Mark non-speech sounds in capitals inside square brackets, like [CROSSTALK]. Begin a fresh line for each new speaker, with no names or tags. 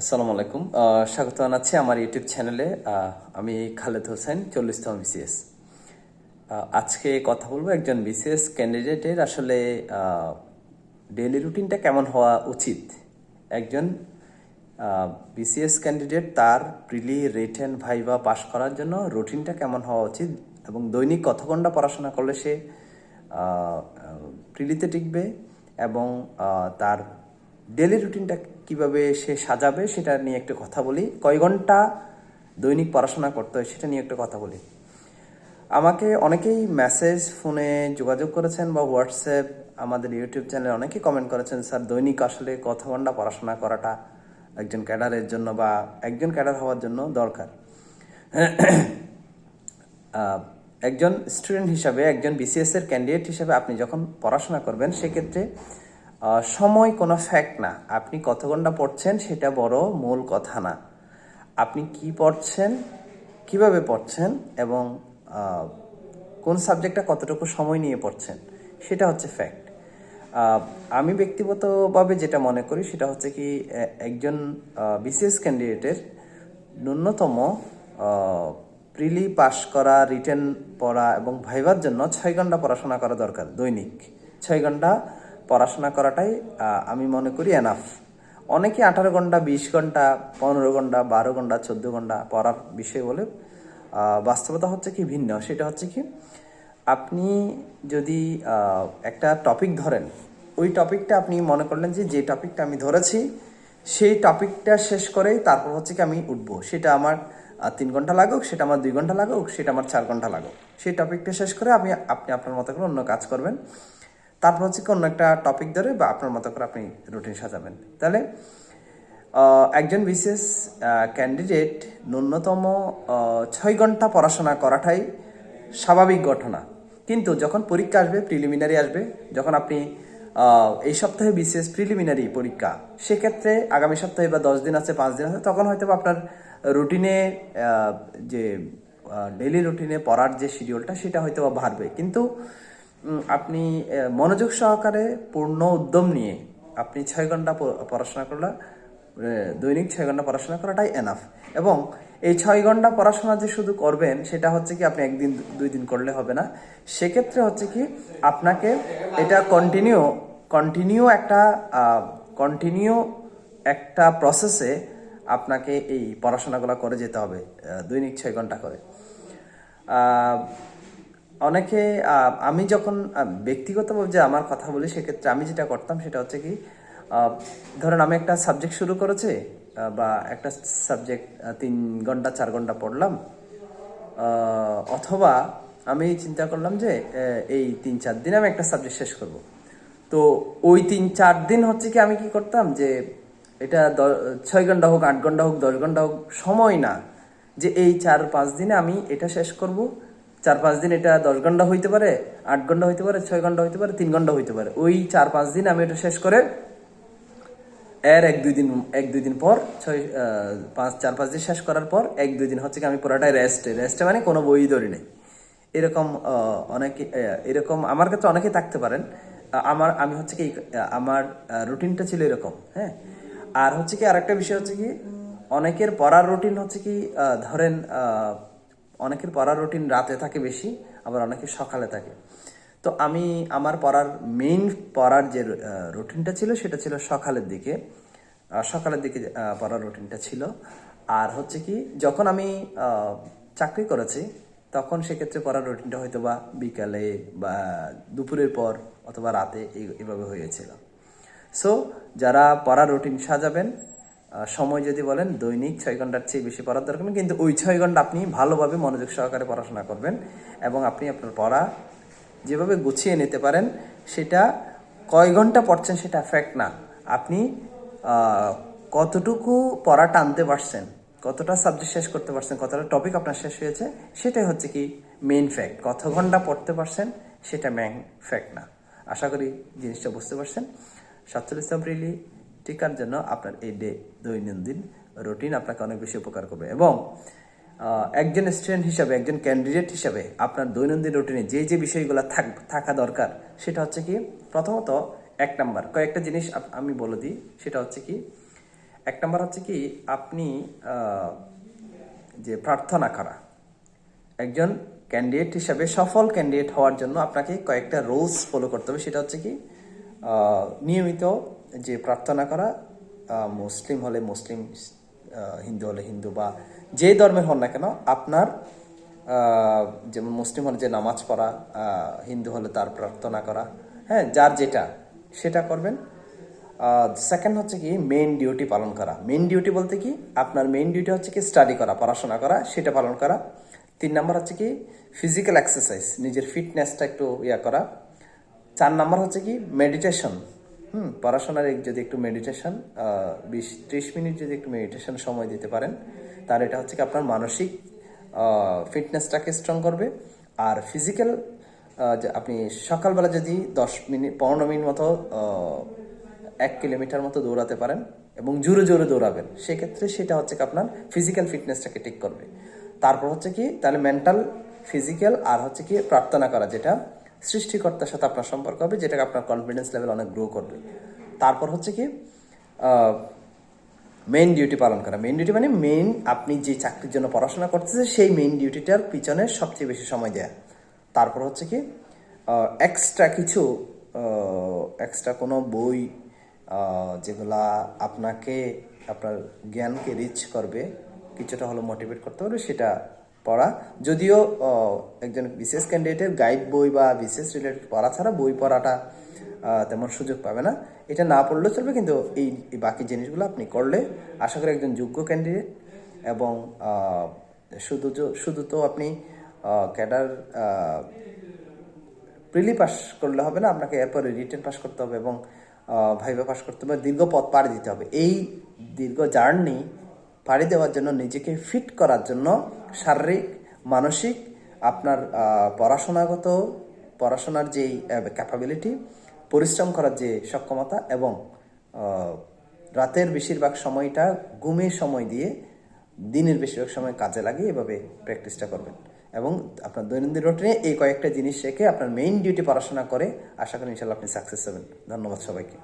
আসসালামু আলাইকুম। স্বাগত জানাচ্ছি আমার ইউটিউব চ্যানেলে। আমি খালেদ হোসেন, চল্লিশতম বিসিএস। আজকে কথা বলব একজন বিসিএস ক্যান্ডিডেটের। আসলে ডেইলি রুটিনটা কেমন হওয়া উচিত? একজন বিসিএস ক্যান্ডিডেট, তার প্রিলি রিটেন ভাইবা পাশ করার জন্য রুটিনটা কেমন হওয়া উচিত? এবং দৈনিক কত পড়াশোনা করলে সে প্রিলিতে টিকবে? এবং তার ডেলি রুটিনটা কীভাবে সে সাজাবে সেটা নিয়ে একটু কথা বলি। কয় ঘণ্টা দৈনিক পড়াশোনা করতে হয় সেটা নিয়ে একটু কথা বলি। আমাকে অনেকেই মেসেজ ফোনে যোগাযোগ করেছেন বা হোয়াটসঅ্যাপ আমাদের ইউটিউব চ্যানেলে অনেকেই কমেন্ট করেছেন, স্যার, দৈনিক আসলে কত ঘণ্টা পড়াশোনা করাটা একজন ক্যাডারের জন্য বা একজন ক্যাডার হওয়ার জন্য দরকার। [CLEARS THROAT] একজন স্টুডেন্ট হিসাবে, একজন বিসিএস এর ক্যান্ডিডেট হিসাবে আপনি যখন পড়াশোনা করবেন, সেক্ষেত্রে সময় কোনো ফ্যাক্ট না। আপনি কত ঘণ্টা পড়ছেন সেটা বড় মূল কথা না। আপনি কি পড়ছেন, কীভাবে পড়ছেন এবং কোন সাবজেক্টটা কতটুকু সময় নিয়ে পড়ছেন, সেটা হচ্ছে ফ্যাক্ট আমি ব্যক্তিগতভাবে যেটা মনে করি সেটা হচ্ছে কি একজন বিসিএস ক্যান্ডিডেটের ন্যূনতম প্রিলি পাস করা রিটেন পড়া এবং ভাইবার জন্য ছয় ঘণ্টা পড়াশোনা করা দরকার, দৈনিক। ছয় ঘণ্টা পড়াশোনা করাটাই আমি মনে করি এনাফ অনেকে আঠারো ঘণ্টা, বিশ ঘণ্টা, পনেরো ঘণ্টা, বারো ঘণ্টা, চোদ্দ ঘণ্টা পড়ার বিষয় বলে বাস্তবতা হচ্ছে কি ভিন্ন। সেটা হচ্ছে কি, আপনি যদি একটা টপিক ধরেন, ওই টপিকটা আপনি মনে করলেন যে যে টপিকটা আমি ধরেছি, সেই টপিকটা শেষ করেই তারপর হচ্ছে কি আমি উঠবো। সেটা আমার তিন ঘণ্টা লাগুক, সেটা আমার দুই ঘণ্টা লাগুক, সেটা আমার চার ঘণ্টা লাগুক। সেই টপিকটা শেষ করে আমি আপনি আপনার মতো করে অন্য কাজ করবেন। তারপর হচ্ছে কি, অন্য একটা টপিক ধরে বা আপনার মতো করে আপনি রুটিন সাজাবেন। তাহলে একজন বিশেষ ক্যান্ডিডেট ন্যূনতম ছয় ঘণ্টা পড়াশোনা করাটাই স্বাভাবিক ঘটনা। কিন্তু যখন পরীক্ষা আসবে প্রিলিমিনারি আসবে, যখন আপনি এই সপ্তাহে বিশেষ প্রিলিমিনারি পরীক্ষা, সেক্ষেত্রে আগামী সপ্তাহে বা দশ দিন আছে, পাঁচ দিন আছে, তখন হয়তো আপনার রুটিনে যে ডেইলি রুটিনে পড়ার যে শিডিউলটা সেটা হয়তো বা বাড়বে। কিন্তু আপনি মনোযোগ সহকারে পূর্ণ উদ্যম নিয়ে আপনি ছয় ঘণ্টা পড়াশোনা করলে দৈনিক ছয় ঘণ্টা পড়াশোনা করাটাই এনাফ এবং এই ছয় ঘণ্টা পড়াশোনা যে শুধু করবেন, সেটা হচ্ছে কি আপনি একদিন দুই দিন করলে হবে না। সেক্ষেত্রে হচ্ছে কি আপনাকে এটা কন্টিনিউ কন্টিনিউ একটা কন্টিনিউ একটা প্রসেসে আপনাকে এই পড়াশোনাগুলো করে যেতে হবে দৈনিক ছয় ঘণ্টা করে। অনেকে আমি যখন ব্যক্তিগতভাবে যে আমার কথা বলি, সেক্ষেত্রে আমি যেটা করতাম সেটা হচ্ছে কি ধরেন আমি একটা সাবজেক্ট শুরু করেছি বা একটা সাবজেক্ট তিন ঘণ্টা, চার ঘণ্টা পড়লাম অথবা আমি চিন্তা করলাম যে এই তিন চার দিন আমি একটা সাবজেক্ট শেষ করব। তো ওই তিন চার দিন হচ্ছে কি আমি কি করতাম যে, এটা ছয় ঘণ্টা হোক, আট ঘণ্টা হোক, দশ ঘণ্টা হোক, সময় না, যে এই চার পাঁচ দিনে আমি এটা শেষ করব চার পাঁচ দিন এটা দশ ঘণ্টা হইতে পারে, আট ঘণ্টা হইতে পারে, ছয় ঘণ্টা হইতে পারে, তিন ঘণ্টা হইতে পারে। ওই চার পাঁচ দিন আমি এটা শেষ করে এর এক দুই দিন, এক দুই দিন পর, ছয় পাঁচ, চার পাঁচ দিন শেষ করার পর এক দুই দিন হচ্ছে কি আমি পুরাটাই রেস্টে রেস্টে মানে কোনো বই ধরি নেই। এরকম অনেকে এরকম আমার কাছে অনেকেই থাকতে পারেন। আমার, আমি হচ্ছে কি আমার রুটিনটা ছিল এরকম হ্যাঁ? আর হচ্ছে কি আরেকটা বিষয় হচ্ছে কি, অনেকের পড়ার রুটিন হচ্ছে কি ধরেন অনেকের পড়ার রুটিন রাতে থাকে বেশি, আবার অনেকের সকালে থাকে। তো আমি আমার পড়ার মেইন পড়ার যে রুটিনটা ছিল সেটা ছিল সকালের দিকে। সকালের দিকে পড়ার রুটিনটা ছিল। আর হচ্ছে কি, যখন আমি চাকরি করেছি, তখন সেক্ষেত্রে পড়ার রুটিনটা হয়তো বা বিকালে বা দুপুরের পর অথবা রাতে এভাবে হয়েছিল। সো যারা পড়ার রুটিন সাজাবেন সময় যদি বলেন, দৈনিক ছয় ঘণ্টার চেয়ে বেশি পড়ার দরকার নেই, কিন্তু ওই ছয় ঘণ্টা আপনি ভালোভাবে মনোযোগ সহকারে পড়াশোনা করবেন এবং আপনি আপনার পড়া যেভাবে গুছিয়ে নিতে পারেন, সেটা কয় ঘণ্টা পড়ছেন সেটা ফ্যাক্ট না। আপনি কতটুকু পড়া টানতে পারছেন, কতটা সাবজেক্ট শেষ করতে পারছেন, কতটা টপিক আপনার শেষ হয়েছে, সেটাই হচ্ছে কি মেইন ফ্যাক্ট কত ঘণ্টা পড়তে পারছেন, সেটা মেইন ফ্যাক্ট না। আশা করি জিনিসটা বুঝতে পারছেন। সাতচল্লিশ এপ্রিলি টিকার জন্য আপনার এই ডে দৈনন্দিন রুটিন আপনাকে অনেক বেশি উপকার করবে এবং একজন স্টুডেন্ট হিসাবে, একজন ক্যান্ডিডেট হিসাবে আপনার দৈনন্দিন রুটিনে যে যে বিষয়গুলো থাক, থাকা দরকার সেটা হচ্ছে কি, প্রথমত এক নাম্বার কয়েকটা জিনিস আমি বলে দিই, সেটা হচ্ছে কি, এক নাম্বার হচ্ছে কি, আপনি যে প্রার্থনা করা, একজন ক্যান্ডিডেট হিসাবে সফল ক্যান্ডিডেট হওয়ার জন্য আপনাকে কয়েকটা রুলস ফলো করতে হবে, সেটা হচ্ছে কি নিয়মিত যে প্রার্থনা করা মুসলিম হলে মুসলিম হিন্দু হলে হিন্দু বা যে ধর্মের হন না কেন, আপনার যেমন মুসলিম হলে যে নামাজ পড়া হিন্দু হলে তার প্রার্থনা করা হ্যাঁ যার যেটা, সেটা করবেন। সেকেন্ড হচ্ছে কি মেন ডিউটি পালন করা। মেন ডিউটি বলতে কি, আপনার মেন ডিউটি হচ্ছে কি স্টাডি করা, পড়াশোনা করা, সেটা পালন করা। তিন নাম্বার হচ্ছে কি ফিজিক্যাল এক্সারসাইজ নিজের ফিটনেসটা একটু ইয়া করা। চার নাম্বার হচ্ছে কি মেডিটেশন হুম, পড়াশোনার যদি একটু মেডিটেশন বিশ ত্রিশ মিনিট যদি একটু মেডিটেশন সময় দিতে পারেন, তাহলে এটা হচ্ছে কি আপনার মানসিক ফিটনেসটাকে স্ট্রং করবে। আর ফিজিক্যাল আপনি সকালবেলা যদি দশ মিনিট, পনেরো মিনিট মতো এক কিলোমিটার মতো দৌড়াতে পারেন এবং জোরে জোরে দৌড়াবেন, সেক্ষেত্রে সেটা হচ্ছে কি আপনার ফিজিক্যাল ফিটনেসটাকে ঠিক করবে। তারপর হচ্ছে কি, তাহলে মেন্টাল ফিজিক্যাল আর হচ্ছে কি প্রার্থনা করা, যেটা সৃষ্টিকর্তার সাথে আপনার সম্পর্ক হবে, যেটাকে আপনার কনফিডেন্স লেভেল অনেক গ্রো করবে। তারপর হচ্ছে কি মেইন ডিউটি পালন করা। মেইন ডিউটি মানে মেইন আপনি যে চাকরির জন্য পড়াশোনা করতেছেন, সেই মেইন ডিউটিটার পিছনে সবচেয়ে বেশি সময় দেয়া। তারপর হচ্ছে কি এক্সট্রা কিছু এক্সট্রা কোনো বই যেগুলা আপনাকে, আপনার জ্ঞানকে রিচ করবে, কিছুটা হলো মোটিভেট করতে পারবে, সেটা পড়া। যদিও একজন বিশেষ ক্যান্ডিডেটের গাইড বই বা বিশেষ রিলেটেড পড়া ছাড়া বই পড়াটা তেমন সুযোগ পাবে না। এটা না পড়লেও চলবে, কিন্তু এই বাকি জিনিসগুলো আপনি করলে আশা করি একজন যোগ্য ক্যান্ডিডেট এবং শুধু শুধু তো আপনি ক্যাডার প্রিলি পাস করলে হবে না, আপনাকে এরপরে রিটেন পাস করতে হবে এবং ভাইবা পাস করতে হবে দীর্ঘ পথ পাড়ি দিতে হবে। এই দীর্ঘ জার্নি পাড়ি দেওয়ার জন্য, নিজেকে ফিট করার জন্য শারীরিক, মানসিক, আপনার পড়াশোনাগত, পড়াশোনার যেই ক্যাপাবিলিটি পরিশ্রম করার যে সক্ষমতা এবং রাতের বেশিরভাগ সময়টা ঘুমের সময় দিয়ে দিনের বেশিরভাগ সময় কাজে লাগিয়ে এভাবে প্র্যাকটিসটা করবেন। এবং আপনার দৈনন্দিন রুটিনে এই কয়েকটা জিনিস শেখে আপনার মেইন ডিউটি পড়াশোনা করে আশা করি ইনশাল্লাহ আপনি সাকসেস হবেন। ধন্যবাদ সবাইকে।